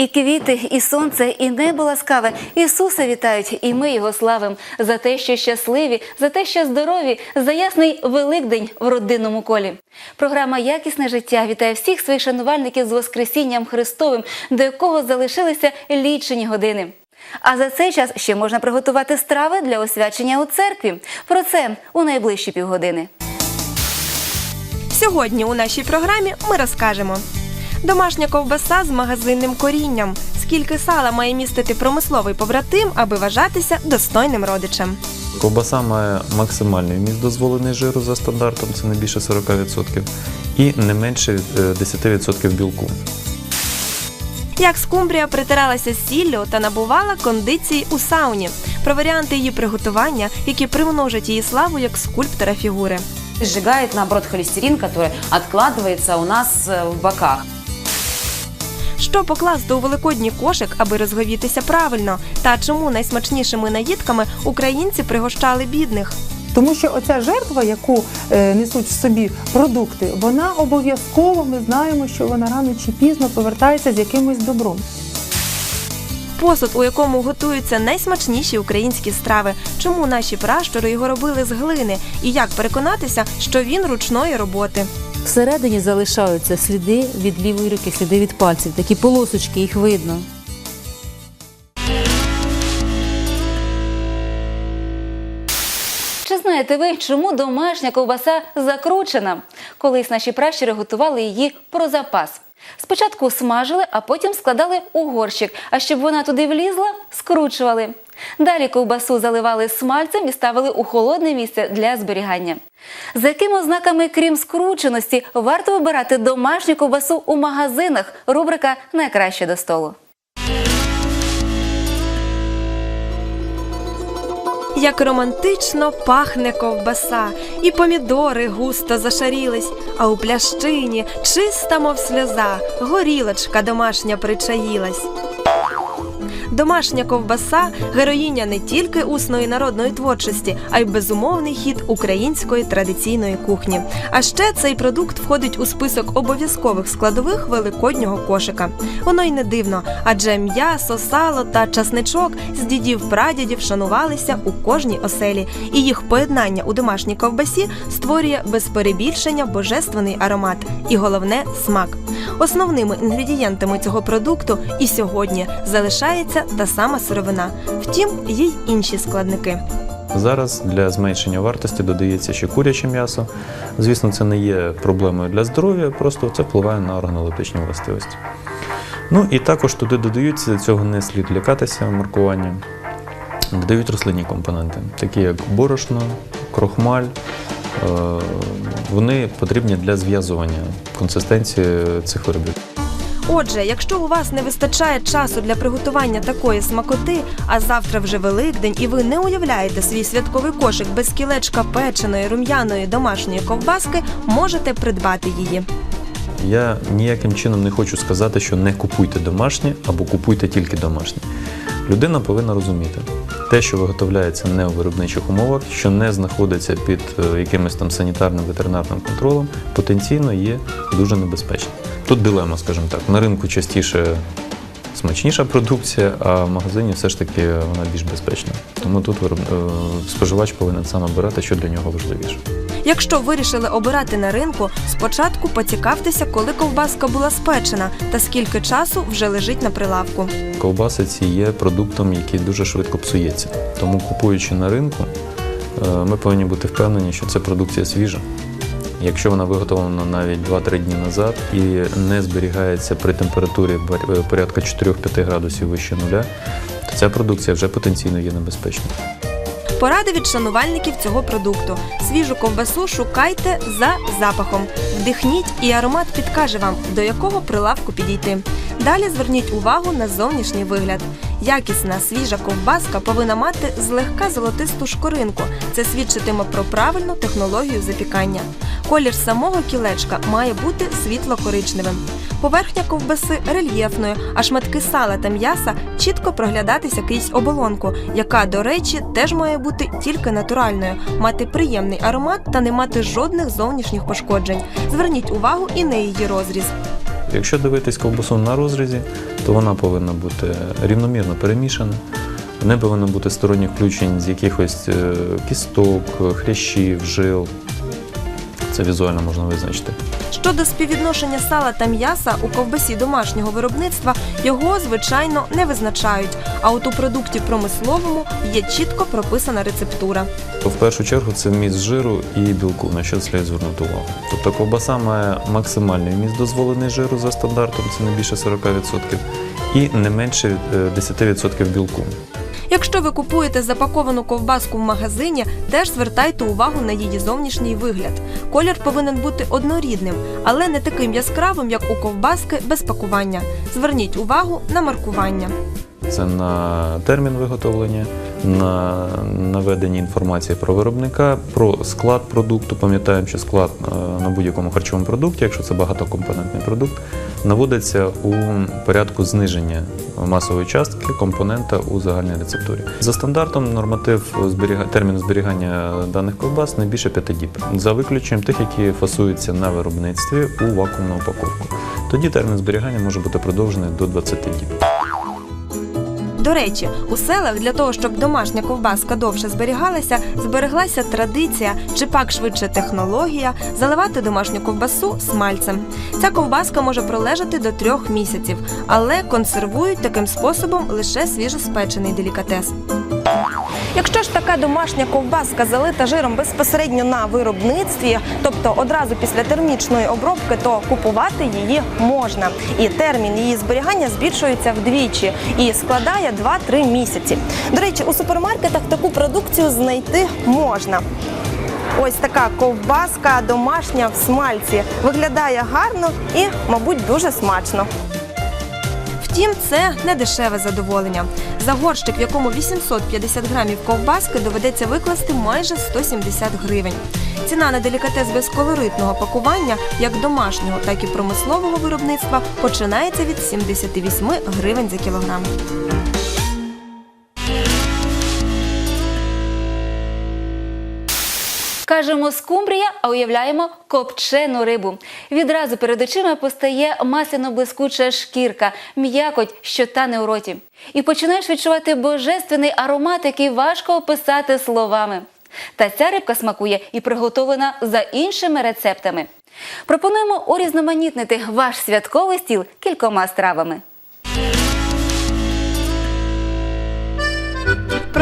І квіти, і сонце, і небо ласкаве. Ісуса вітають, і ми його славим за те, що щасливі, за те, що здорові, за ясний Великдень в родинному колі. Програма Якісне життя вітає всіх своїх шанувальників з Воскресінням Христовим, до якого залишилися лічені години. А за цей час ще можна приготувати страви для освячення у церкві. Про це у найближчі півгодини. Сьогодні у нашій програмі ми розкажемо. Домашня ковбаса з магазинним корінням. Скільки сала має містити промисловий побратим, аби вважатися достойним родичем. Ковбаса має максимальний вміст дозволений жиру за стандартом, це не більше 40%, і не менше е, 10% білку. Як скумбрія притиралася з сіллю та набувала кондиції у сауні. Про варіанти її приготування, які примножать її славу як скульптора фігури. сжигает, наоборот, холестерин, который откладывается у нас э, в боках. Що покласти у великодній кошик, аби розговітися правильно, та чому найсмачнішими наїдками українці пригощали бідних. Тому що оця жертва, яку е, несуть в собі продукти, вона обов'язково ми знаємо, що вона рано чи пізно повертається з якимось добром. Посуд, у якому готуються найсмачніші українські страви. Чому наші пращури його робили з глини? І як переконатися, що він ручної роботи? Всередині залишаються сліди від лівої руки, сліди від пальців, такі полосочки, їх видно. Чи знаєте ви, чому домашня ковбаса закручена? Колись наші пращури готували її про запас. Спочатку смажили, а потім складали у горщик. А щоб вона туди влізла, скручували. Далі ковбасу заливали смальцем і ставили у холодне місце для зберігання. За якими ознаками, крім скрученості, варто вибирати домашню ковбасу у магазинах? Рубрика Найкраще до столу. Як романтично пахне ковбаса, і помідори густо зашарілись, а у плящині чиста, мов сльоза, горілочка домашня причаїлась. Домашня ковбаса героїня не тільки усної народної творчості, а й безумовний хід української традиційної кухні. А ще цей продукт входить у список обов'язкових складових великоднього кошика. Воно й не дивно, адже м'ясо, сало та часничок з дідів прадідів шанувалися у кожній оселі, і їх поєднання у домашній ковбасі створює без перебільшення божественний аромат і головне смак. Основними інгредієнтами цього продукту і сьогодні залишається та сама сировина. Втім, є й інші складники. Зараз для зменшення вартості додається ще куряче м'ясо. Звісно, це не є проблемою для здоров'я, просто це впливає на органолептичні властивості. Ну і також туди додаються, цього не слід лякатися маркування. Додають рослинні компоненти, такі як борошно, крохмаль. Е, Вони потрібні для зв'язування консистенції цих виробів. Отже, якщо у вас не вистачає часу для приготування такої смакоти, а завтра вже Великдень, і ви не уявляєте свій святковий кошик без кілечка печеної рум'яної домашньої ковбаски, можете придбати її. Я ніяким чином не хочу сказати, що не купуйте домашнє або купуйте тільки домашнє. Людина повинна розуміти, те, що виготовляється не у виробничих умовах, що не знаходиться під е, якимось там санітарним ветеринарним контролем, потенційно є дуже небезпечним. Тут дилема, скажімо так, на ринку частіше смачніша продукція, а в магазині все ж таки вона більш безпечна. Тому тут е, споживач повинен сам обирати, що для нього важливіше. Якщо вирішили обирати на ринку, спочатку поцікавтеся, коли ковбаска була спечена та скільки часу вже лежить на прилавку. Ковбаси ці є продуктом, який дуже швидко псується. Тому купуючи на ринку, е, ми повинні бути впевнені, що це продукція свіжа. Якщо вона виготовлена навіть 2-3 дні назад і не зберігається при температурі е, порядка 4-5 градусів вище нуля, то ця продукція вже потенційно є небезпечною. Поради від шанувальників цього продукту. Свіжу ковбасу шукайте за запахом. Вдихніть, і аромат підкаже вам, до якого прилавку підійти. Далі зверніть увагу на зовнішній вигляд. Якісна свіжа ковбаска повинна мати злегка золотисту шкоринку. Це свідчитиме про правильну технологію запікання. Колір самого кілечка має бути світло-коричневим. Поверхня ковбаси рельєфною, а шматки сала та м'яса чітко проглядатися крізь оболонку, яка, до речі, теж має бути тільки натуральною, мати приємний аромат та не мати жодних зовнішніх пошкоджень. Зверніть увагу і на її розріз. Якщо дивитись ковбасу на розрізі, то вона повинна бути рівномірно перемішана. Не повинно бути сторонніх включень з якихось е, кісток, хрящів, жил. Це візуально можна визначити. Щодо співвідношення сала та м'яса у ковбасі домашнього виробництва його, звичайно, не визначають. А от у продукті промисловому є чітко прописана рецептура. В першу чергу це вміст жиру і білку, на що слід звернути увагу. Тобто ковбаса має максимальний вміст дозволений жиру за стандартом, це не більше 40%, і не менше е, 10% білку. Якщо ви купуєте запаковану ковбаску в магазині, теж звертайте увагу на її зовнішній вигляд. Колір повинен бути однорідним, але не таким яскравим, як у ковбаски без пакування. Зверніть увагу на маркування. Це на термін виготовлення, на наведення інформації про виробника, про склад продукту. Пам'ятаємо, що склад е, на будь-якому харчовому продукті, якщо це багатокомпонентний продукт, наводиться у порядку зниження масової частки компонента у загальній рецептурі. За стандартом норматив терміну зберігання даних ковбас не більше 5 діб, за виключенням тих, які фасуються на виробництві у вакуумну упаковку. Тоді термін зберігання може бути продовжений до 20 діб. До речі, у селах для того, щоб домашня ковбаска довше зберігалася, збереглася традиція чи пак швидше технологія заливати домашню ковбасу смальцем. Ця ковбаска може пролежати до трьох місяців, але консервують таким способом лише свіжоспечений делікатес. Якщо ж така домашня ковбаска залита жиром безпосередньо на виробництві, тобто одразу після термічної обробки, то купувати її можна. І термін її зберігання збільшується вдвічі і складає 2-3 місяці. До речі, у супермаркетах таку продукцію знайти можна. Ось така ковбаска домашня в смальці виглядає гарно і, мабуть, дуже смачно. Втім, це не дешеве задоволення. За горщик, в якому 850 грамів ковбаски, доведеться викласти майже 170 гривень. Ціна на делікатес безколоритного пакування, як домашнього, так і промислового виробництва, починається від 78 гривень за кілограм. Кажемо скумбрія, а уявляємо копчену рибу. Відразу перед очима постає масляно-блискуча шкірка, м'якоть, що тане у роті. І починаєш відчувати божественний аромат, який важко описати словами. Та ця рибка смакує і приготовлена за іншими рецептами. Пропонуємо урізноманітнити ваш святковий стіл кількома стравами.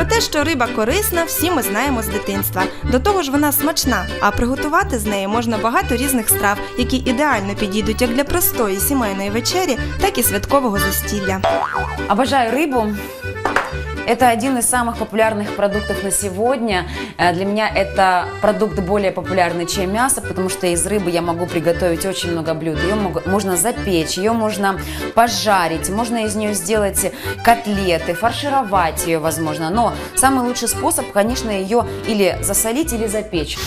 Те, що риба корисна, всі ми знаємо з дитинства. До того ж, вона смачна, а приготувати з неї можна багато різних страв, які ідеально підійдуть як для простої сімейної вечері, так і святкового застілля. Обожаю рыбу. Это один из самых популярных продуктов на сегодня. Э, Для меня это продукт более популярный, чем мясо, потому что из рыбы я могу приготовить очень много блюд. Ее мог- можно запечь, ее можно пожарить, можно из нее сделать котлеты, фаршировать ее, возможно. Но самый лучший способ, конечно, ее или засолить, или запечь.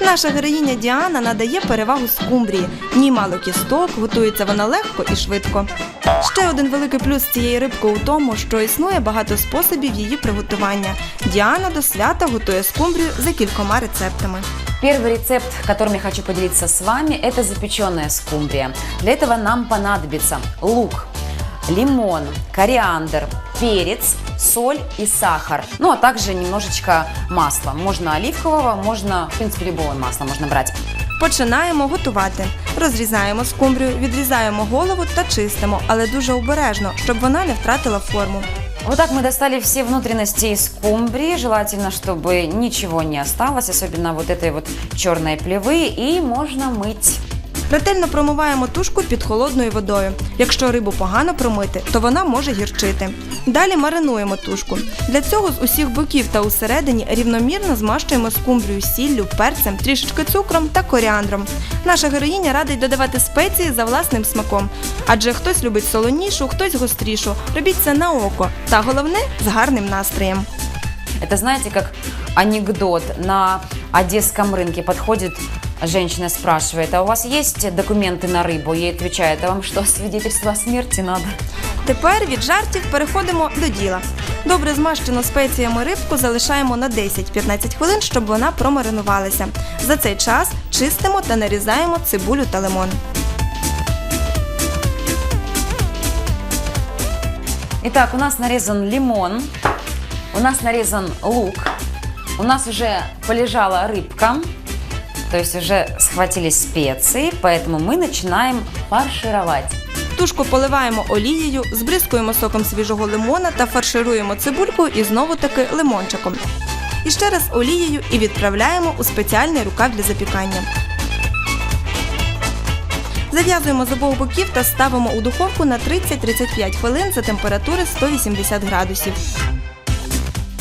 Наша героїня Діана надає перевагу скумбрії. В ній мало кісток, готується вона легко і швидко. Ще один великий плюс цієї рибки у тому, що існує багато способів її приготування. Діана до свята готує скумбрію за кількома рецептами. Первый рецепт, которым я хочу поделиться с вами, это запеченная скумбрия. Для этого нам понадобится лук, лимон, кориандр, перец, соль и сахар. Ну, а также немножечко масла. Можно оливкового, можно, в принципе, любого масла можно брать. Починаємо готувати. Розрізаємо скумбрію, відрізаємо голову та чистимо, але дуже обережно, щоб вона не втратила форму. Вот так мы достали все внутренности из скумбрии. Желательно, чтобы ничего не осталось, особенно вот этой вот черной плевы. И можно мыть. Ретельно промиваємо тушку під холодною водою. Якщо рибу погано промити, то вона може гірчити. Далі маринуємо тушку. Для цього з усіх боків та усередині рівномірно змащуємо скумбрію сіллю, перцем, трішечки цукром та коріандром. Наша героїня радить додавати спеції за власним смаком. Адже хтось любить солонішу, хтось гострішу. Робіть це на око. Та головне з гарним настроєм. Это, знаете, как анекдот. На одесском рынке подходит Женщина спрашивает, а у вас есть документы на рыбу? Ей отвечает, а вам что, свидетельство о смерти надо? Тепер від жартів переходимо до діла. Добре змащену спеціями рибку залишаємо на 10-15 хвилин, щоб вона промаринувалася. За цей час чистимо та нарізаємо цибулю та лимон. Итак, у нас нарізан лимон, у нас нарізан лук, у нас вже полежала рибка. то есть уже схватились специи, поэтому мы начинаем фаршировать. Тушку поливаємо олією, збризкуємо соком свіжого лимона та фаршируємо цибулькою і знову таки лимончиком. І ще раз олією і відправляємо у спеціальний рукав для запікання. Зав'язуємо з обох боків та ставимо у духовку на 30-35 хвилин за температури 180 градусів.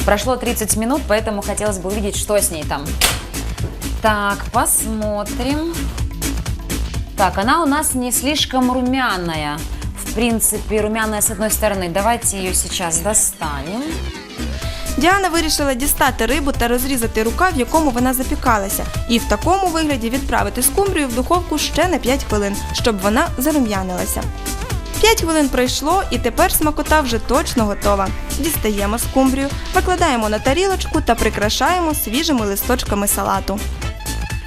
Прошло 30 минут, поэтому хотелось бы увидеть, что с ней там. Так, посмотрим. Так, она у нас не слишком румяная. В принципе, румяная с одной стороны. Давайте ее сейчас достанем. Діана вирішила дістати рибу та розрізати рукав, в якому вона запікалася, і в такому вигляді відправити скумбрію в духовку ще на 5 хвилин, щоб вона зарум'янилася. 5 хвилин пройшло, і тепер смакота вже точно готова. Дістаємо скумбрію, викладаємо на тарілочку та прикрашаємо свіжими листочками салату.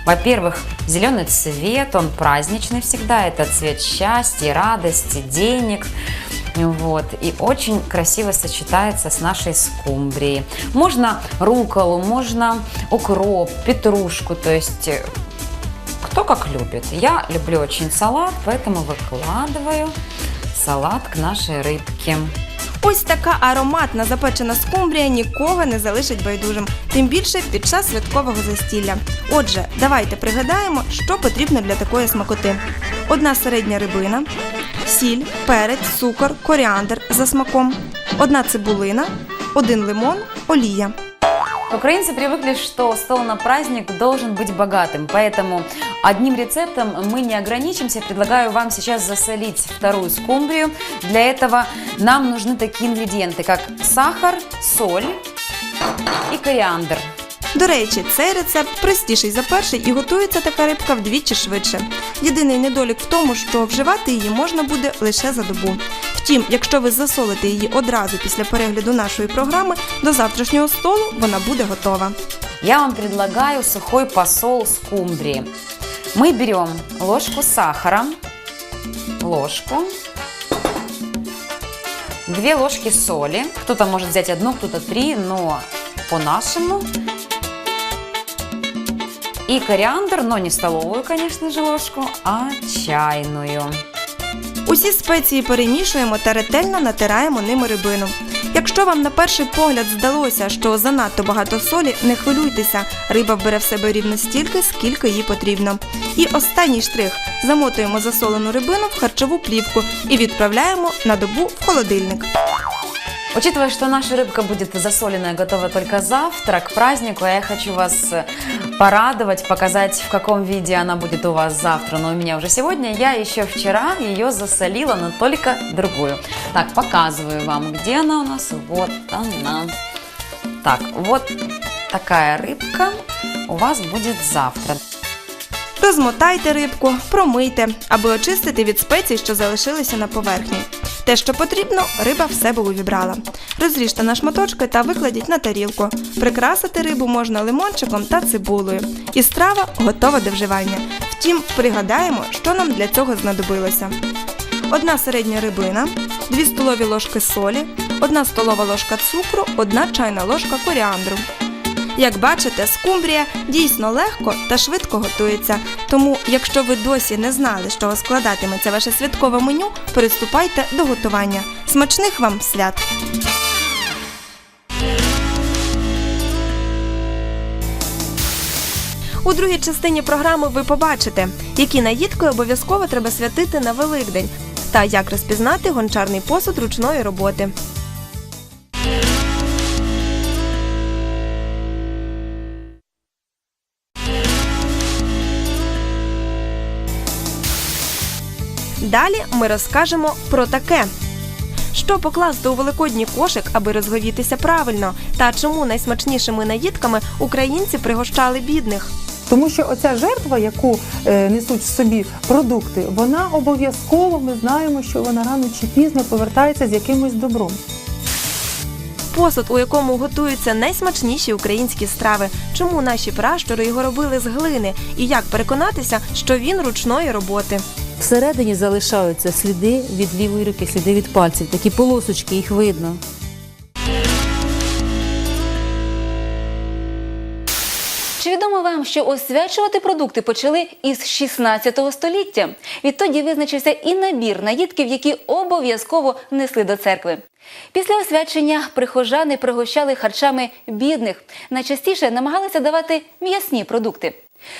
Во-первых, зеленый цвет, он праздничный всегда. Это цвет счастья, радости, денег. Вот. И очень красиво сочетается с нашей скумбрией. Можно руколу, можно укроп, петрушку. То есть э, кто как любит. Я люблю очень салат, поэтому выкладываю салат к нашей рыбке. Ось така ароматна запечена скумбрія нікого не залишить байдужим, тим більше під час святкового застілля. Отже, давайте пригадаємо, що потрібно для такої смакоти: одна середня рибина, сіль, перець, цукор, коріандр за смаком, одна цибулина, один лимон, олія. Украинцы привыкли, что стол на праздник должен быть богатым, поэтому одним рецептом мы не ограничимся. Предлагаю вам сейчас засолить вторую скумбрию. Для этого нам нужны такие ингредиенты, как сахар, соль и кориандр. До речі, цей рецепт простіший за перший і готується така рибка вдвічі швидше. Єдиний недолік в тому, що вживати її можна буде лише за добу. Втім, якщо ви засолите її одразу після перегляду нашої програми, до завтрашнього столу вона буде готова. Я вам предлагаю сухой посол скумбрии. Мы берем ложку сахара, ложку, две ложки соли. Кто-то может взять одну, кто-то три, но по-нашему. И кориандр, но не столовую, конечно же, ложку, а чайную. Усі спеції перемішуємо та ретельно натираємо ними рибину. Якщо вам на перший погляд здалося, що занадто багато солі, не хвилюйтеся, риба вбере в себе рівно стільки, скільки їй потрібно. І останній штрих замотуємо засолену рибину в харчову плівку і відправляємо на добу в холодильник. Учитывая, что наша рыбка будет засоленная, готова только завтра, к празднику, я хочу вас э, порадовать, показать, в каком виде она будет у вас завтра. Но у меня уже сегодня, я еще вчера ее засолила, но только другую. Так, показываю вам, где она у нас. Вот она. Так, вот такая рыбка у вас будет завтра. Розмотайте рибку, промийте, аби очистити від спецій, що залишилися на поверхні. Те, що потрібно, риба в себе увібрала. Розріжте на шматочки та викладіть на тарілку. Прикрасити рибу можна лимончиком та цибулею. І страва готова до вживання. Втім, пригадаємо, що нам для цього знадобилося. Одна середня рибина, 2 столові ложки солі, 1 столова ложка цукру, 1 чайна ложка коріандру. Як бачите, скумбрія дійсно легко та швидко готується. Тому, якщо ви досі не знали, з чого складатиметься ваше святкове меню, приступайте до готування. Смачних вам свят! У другій частині програми ви побачите, які наїдки обов'язково треба святити на Великдень, та як розпізнати гончарний посуд ручної роботи. Далі ми розкажемо про таке. Що покласти у великодній кошик, аби розговітися правильно, та чому найсмачнішими наїдками українці пригощали бідних. Тому що оця жертва, яку е, несуть в собі продукти, вона обов'язково ми знаємо, що вона рано чи пізно повертається з якимось добром. Посуд, у якому готуються найсмачніші українські страви, чому наші пращури його робили з глини, і як переконатися, що він ручної роботи. Всередині залишаються сліди від лівої руки, сліди від пальців. Такі полосочки, їх видно. Чи відомо вам, що освячувати продукти почали із 16 століття? Відтоді визначився і набір наїдків, які обов'язково несли до церкви. Після освячення прихожани пригощали харчами бідних. Найчастіше намагалися давати м'ясні продукти.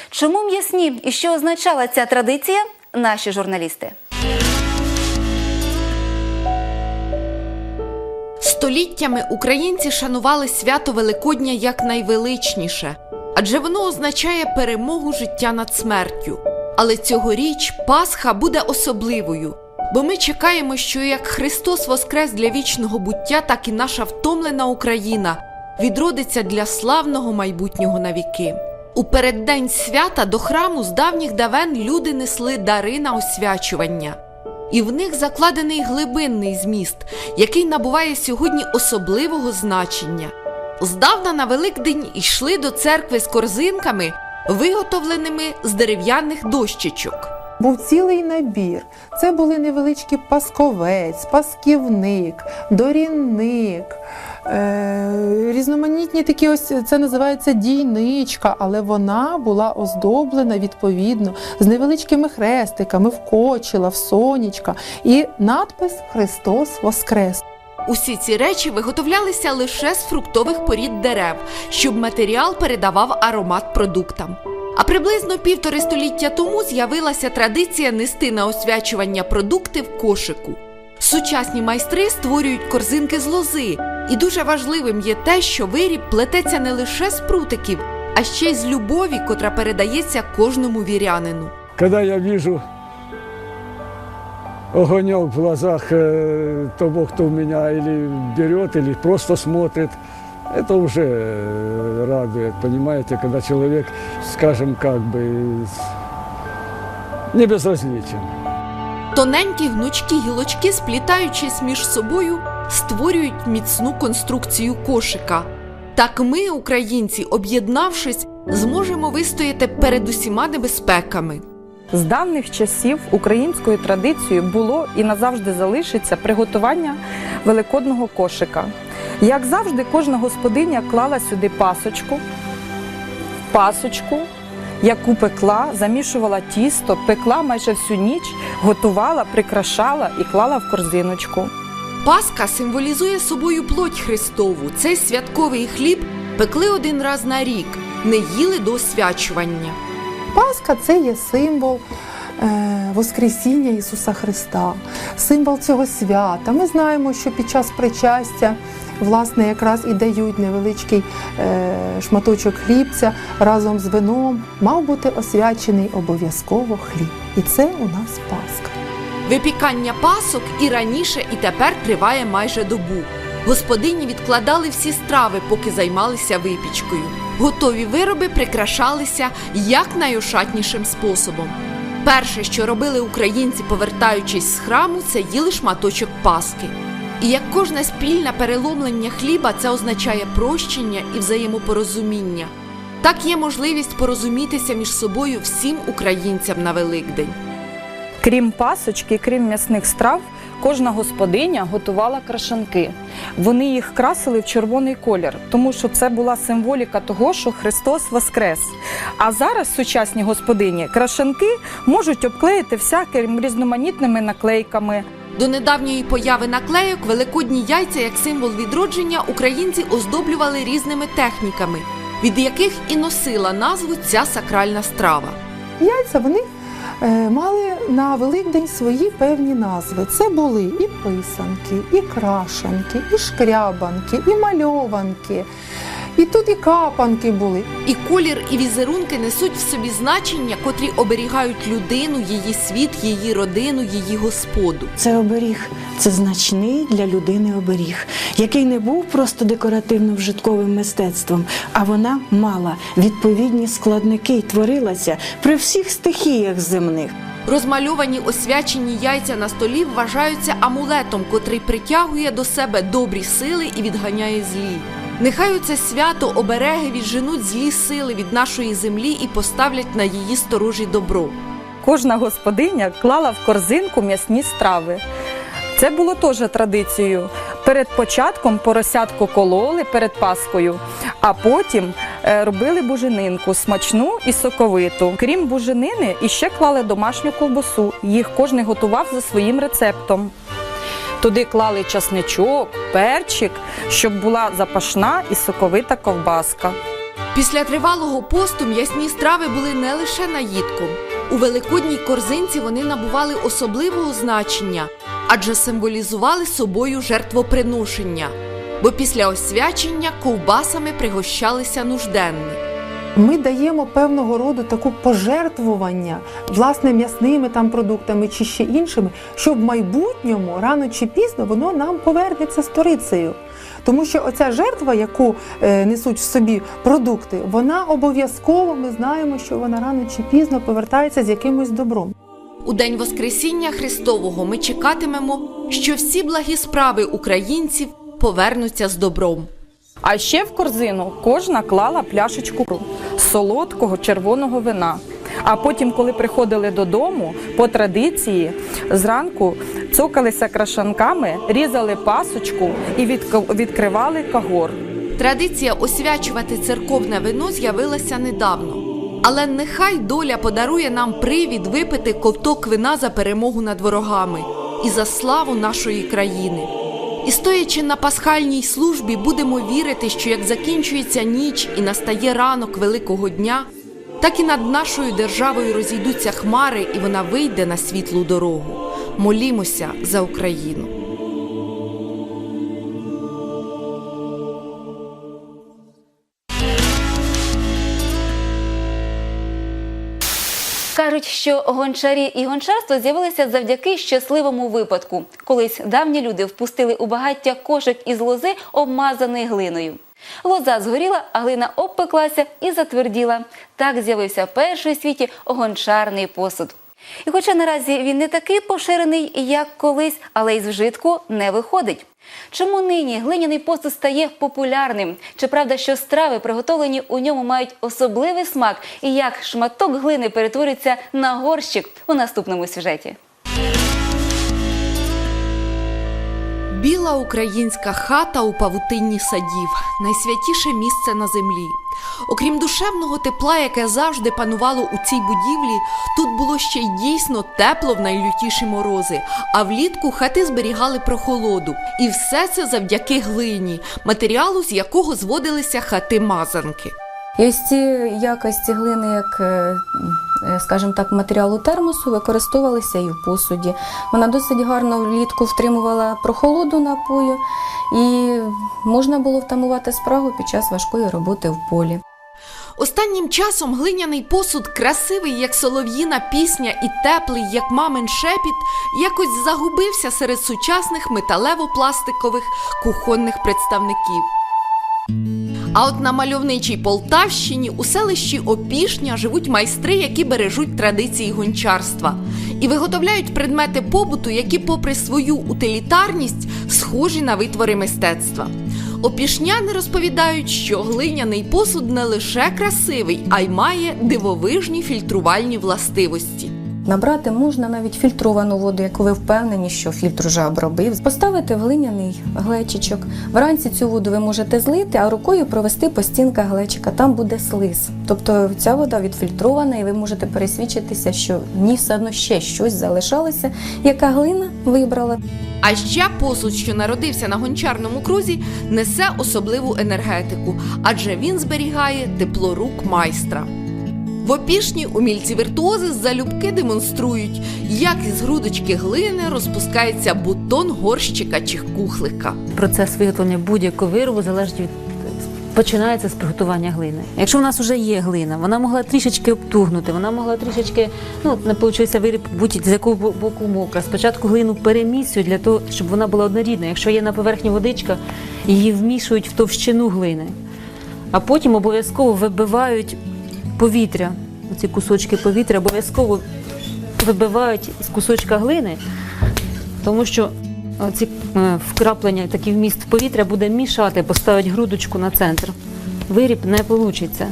Чому м'ясні і що означала ця традиція? Наші журналісти. Століттями українці шанували свято Великодня як найвеличніше, адже воно означає перемогу життя над смертю. Але цьогоріч Пасха буде особливою, бо ми чекаємо, що як Христос воскрес для вічного буття, так і наша втомлена Україна відродиться для славного майбутнього навіки. У переддень свята до храму з давніх давен люди несли дари на освячування і в них закладений глибинний зміст, який набуває сьогодні особливого значення. Здавна на Великдень йшли до церкви з корзинками, виготовленими з дерев'яних дощечок. Був цілий набір. Це були невеличкі пасковець, пасківник, дорінник, різноманітні такі ось це називається дійничка, але вона була оздоблена відповідно з невеличкими хрестиками, вкочила, в сонечка і надпис Христос Воскрес. Усі ці речі виготовлялися лише з фруктових порід дерев, щоб матеріал передавав аромат продуктам. А приблизно півтори століття тому з'явилася традиція нести на освячування продукти в кошику. Сучасні майстри створюють корзинки з лози, і дуже важливим є те, що виріб плететься не лише з прутиків, а ще й з любові, котра передається кожному вірянину. Когда я вижу огонек в глазах э, того, кто меня или берет, или просто смотрит, это уже э, радует, понимаете, когда человек, скажем, как бы с- не безразличен. Тоненькі гнучкі гілочки, сплітаючись між собою, створюють міцну конструкцію кошика. Так ми, українці, об'єднавшись, зможемо вистояти перед усіма небезпеками. З давніх часів українською традицією було і назавжди залишиться приготування великодного кошика. Як завжди, кожна господиня клала сюди пасочку, пасочку, яку пекла, замішувала тісто, пекла майже всю ніч, готувала, прикрашала і клала в корзиночку. Пасха символізує собою плоть Христову. Цей святковий хліб пекли один раз на рік, не їли до освячування. Пасха це є символ Воскресіння Ісуса Христа, символ цього свята. Ми знаємо, що під час причастя власне якраз і дають невеличкий е, шматочок хлібця разом з вином. Мав бути освячений обов'язково хліб. І це у нас Пасха. Випікання пасок і раніше, і тепер триває майже добу. Господині відкладали всі страви, поки займалися випічкою. Готові вироби прикрашалися якнайошатнішим способом. Перше, що робили українці, повертаючись з храму, це їли шматочок паски. І як кожне спільне переломлення хліба, це означає прощення і взаємопорозуміння. Так є можливість порозумітися між собою всім українцям на Великдень. Крім пасочки, крім м'ясних страв, кожна господиня готувала крашанки. Вони їх красили в червоний колір, тому що це була символіка того, що Христос воскрес. А зараз сучасні господині крашанки можуть обклеїти всякими різноманітними наклейками. До недавньої появи наклейок великодні яйця як символ відродження українці оздоблювали різними техніками, від яких і носила назву ця сакральна страва. Яйця вони мали на Великдень свої певні назви. Це були і писанки, і крашанки, і шкрябанки, і мальованки. І тут і капанки були. І колір, і візерунки несуть в собі значення, котрі оберігають людину, її світ, її родину, її господу. Це оберіг, це значний для людини оберіг, який не був просто декоративно-вжитковим мистецтвом, а вона мала відповідні складники і творилася при всіх стихіях земних. Розмальовані освячені яйця на столі вважаються амулетом, котрий притягує до себе добрі сили і відганяє злі. Нехай у це свято обереги відженуть злі сили від нашої землі і поставлять на її сторожі добро. кожна господиня клала в корзинку м'ясні страви. Це було теж традицією. Перед початком поросятку кололи перед Паскою, а потім е, робили буженинку смачну і соковиту. Крім буженини, іще клали домашню ковбасу. Їх кожен готував за своїм рецептом. Туди клали часничок, перчик, щоб була запашна і соковита ковбаска. Після тривалого посту м'ясні страви були не лише наїдком. У великодній корзинці вони набували особливого значення, адже символізували собою жертвоприношення. Бо після освячення ковбасами пригощалися нужденні. Ми даємо певного роду таку пожертвування власне м'ясними там продуктами чи ще іншими, що в майбутньому рано чи пізно воно нам повернеться сторицею. Тому що оця жертва, яку е, несуть в собі продукти, вона обов'язково ми знаємо, що вона рано чи пізно повертається з якимось добром. У день Воскресіння Христового ми чекатимемо, що всі благі справи українців повернуться з добром. А ще в корзину кожна клала пляшечку солодкого червоного вина. А потім, коли приходили додому, по традиції зранку цокалися крашанками, різали пасочку і відк- відкривали кагор. Традиція освячувати церковне вино з'явилася недавно. Але нехай доля подарує нам привід випити ковток вина за перемогу над ворогами і за славу нашої країни. І стоячи на пасхальній службі, будемо вірити, що як закінчується ніч і настає ранок Великого дня, так і над нашою державою розійдуться хмари, і вона вийде на світлу дорогу. Молімося за Україну. Кажуть, що гончарі і гончарство з'явилися завдяки щасливому випадку. Колись давні люди впустили у багаття кошик із лози, обмазаний глиною. Лоза згоріла, а глина обпеклася і затверділа. Так з'явився перший у світі гончарний посуд. І хоча наразі він не такий поширений, як колись, але із вжитку не виходить. Чому нині глиняний посуд стає популярним? Чи правда, що страви, приготовлені у ньому, мають особливий смак, і як шматок глини перетвориться на горщик у наступному сюжеті? Біла українська хата у павутинні садів найсвятіше місце на землі. Окрім душевного тепла, яке завжди панувало у цій будівлі, тут було ще й дійсно тепло в найлютіші морози, а влітку хати зберігали прохолоду. І все це завдяки глині, матеріалу, з якого зводилися хати мазанки. І ось ці якості глини, як, е, е, скажімо так, матеріалу термосу, використовувалися і в посуді. Вона досить гарно влітку втримувала прохолоду напою, і можна було втамувати спрагу під час важкої роботи в полі. Останнім часом глиняний посуд, красивий, як солов'їна пісня, і теплий, як мамин шепіт, якось загубився серед сучасних металево-пластикових кухонних представників. А от на мальовничій Полтавщині у селищі Опішня живуть майстри, які бережуть традиції гончарства і виготовляють предмети побуту, які, попри свою утилітарність, схожі на витвори мистецтва. Опішняни розповідають, що глиняний посуд не лише красивий, а й має дивовижні фільтрувальні властивості. Набрати можна навіть фільтровану воду, яку ви впевнені, що фільтр вже обробив. Поставити в глиняний глечичок. Вранці цю воду ви можете злити, а рукою провести по стінках глечика. Там буде слиз. Тобто ця вода відфільтрована, і ви можете пересвідчитися, що в ній все одно ще щось залишалося, яка глина вибрала. А ще посуд, що народився на гончарному крузі, несе особливу енергетику, адже він зберігає тепло рук майстра. В опішні умільці віртуози залюбки демонструють, як із грудочки глини розпускається бутон горщика чи кухлика. Процес виготовлення будь-якого виробу залежить від починається з приготування глини. Якщо в нас вже є глина, вона могла трішечки обтугнути, вона могла трішечки, ну не вийшов виріб будь з якого боку мокра. Спочатку глину перемісюють для того, щоб вона була однорідна. Якщо є на поверхні водичка, її вмішують в товщину глини, а потім обов'язково вибивають повітря. Оці кусочки повітря обов'язково вибивають з кусочка глини, тому що ці е, вкраплення, такий вміст повітря буде мішати, поставити грудочку на центр. Виріб не вийде.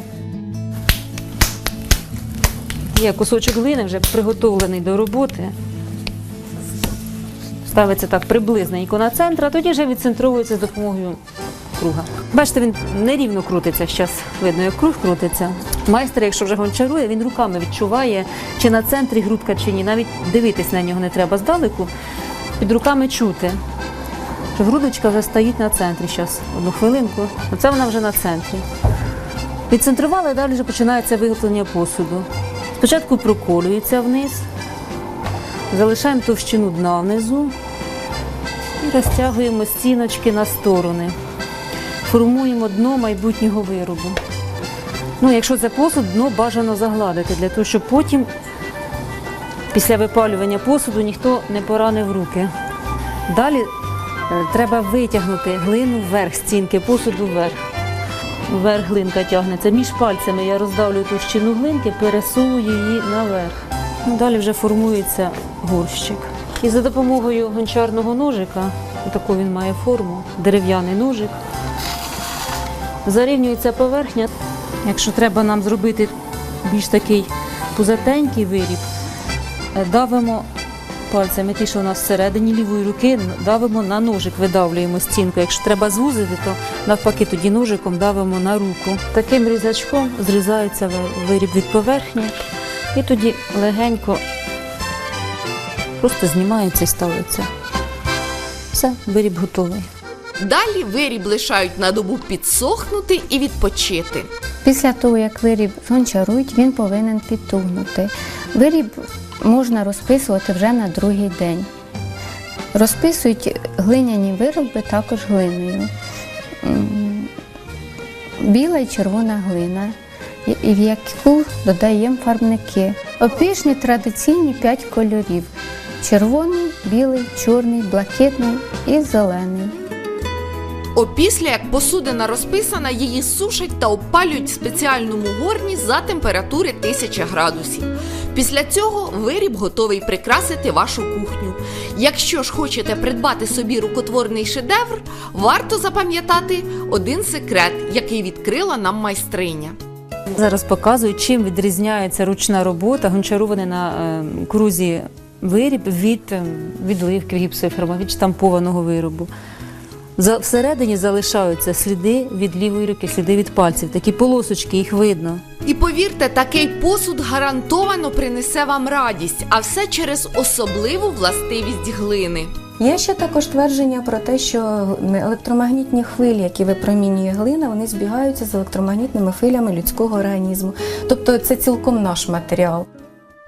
Є кусочок глини вже приготовлений до роботи. Ставиться так приблизненько на центр, а тоді вже відцентровується з допомогою круга. Бачите, він нерівно крутиться. Зараз видно, як круг крутиться. Майстер, якщо вже гончарує, він руками відчуває, чи на центрі грудка, чи ні. Навіть дивитись на нього не треба здалеку. Під руками чути, що грудочка вже стоїть на центрі. Зараз, одну хвилинку. Оце вона вже на центрі. Відцентрували, далі вже починається виготовлення посуду. Спочатку проколюється вниз, залишаємо товщину дна внизу і розтягуємо стіночки на сторони. Формуємо дно майбутнього виробу. Ну, якщо це посуд, дно бажано загладити, для того, щоб потім, після випалювання посуду, ніхто не поранив руки. Далі е, треба витягнути глину вверх, стінки посуду вверх. Вверх глинка тягнеться. Між пальцями я роздавлю товщину глинки, пересовую її наверх. Ну, далі вже формується горщик. І за допомогою гончарного ножика, таку він має форму, дерев'яний ножик, зарівнюється поверхня. Якщо треба нам зробити більш такий пузатенький виріб, е, давимо пальцями, ті, що у нас всередині лівої руки, давимо на ножик, видавлюємо стінку. Якщо треба звузити, то навпаки тоді ножиком давимо на руку. Таким різачком зрізається виріб від поверхні, і тоді легенько просто знімається і ставиться. Все, виріб готовий. Далі виріб лишають на добу підсохнути і відпочити. Після того, як виріб згончарують, він повинен підтугнути. Виріб можна розписувати вже на другий день. Розписують глиняні вироби також глиною. Біла і червона глина, в яку додаємо фарбники. Опішні традиційні п'ять кольорів: червоний, білий, чорний, блакитний і зелений. Опісля, як посудина розписана, її сушать та опалюють в спеціальному горні за температури 1000 градусів. Після цього виріб готовий прикрасити вашу кухню. Якщо ж хочете придбати собі рукотворний шедевр, варто запам'ятати один секрет, який відкрила нам майстриня. Зараз показую, чим відрізняється ручна робота, гончарований на е, крузі виріб від е, відливки гіпсоферма, від штампованого виробу. Всередині залишаються сліди від лівої руки, сліди від пальців, такі полосочки, їх видно. І повірте, такий посуд гарантовано принесе вам радість, а все через особливу властивість глини. Є ще також твердження про те, що електромагнітні хвилі, які випромінює глина, вони збігаються з електромагнітними хвилями людського організму. Тобто це цілком наш матеріал.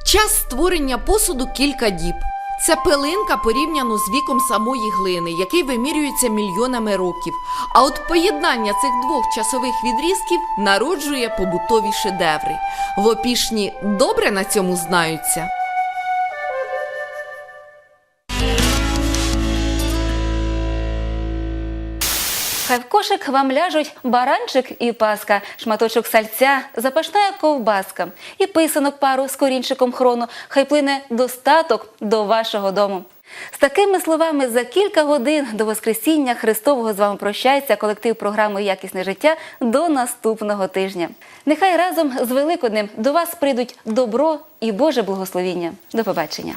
Час створення посуду кілька діб. Це пилинка порівняно з віком самої глини, який вимірюється мільйонами років. А от поєднання цих двох часових відрізків народжує побутові шедеври. В опішні добре на цьому знаються. Хай в кошик вам ляжуть баранчик і паска, шматочок сальця, запашна ковбаска і писанок пару з корінчиком хрону. Хай плине достаток до вашого дому. З такими словами за кілька годин до Воскресіння Христового з вами прощається колектив програми Якісне життя до наступного тижня. Нехай разом з Великоднем до вас прийдуть добро і Боже благословіння. До побачення.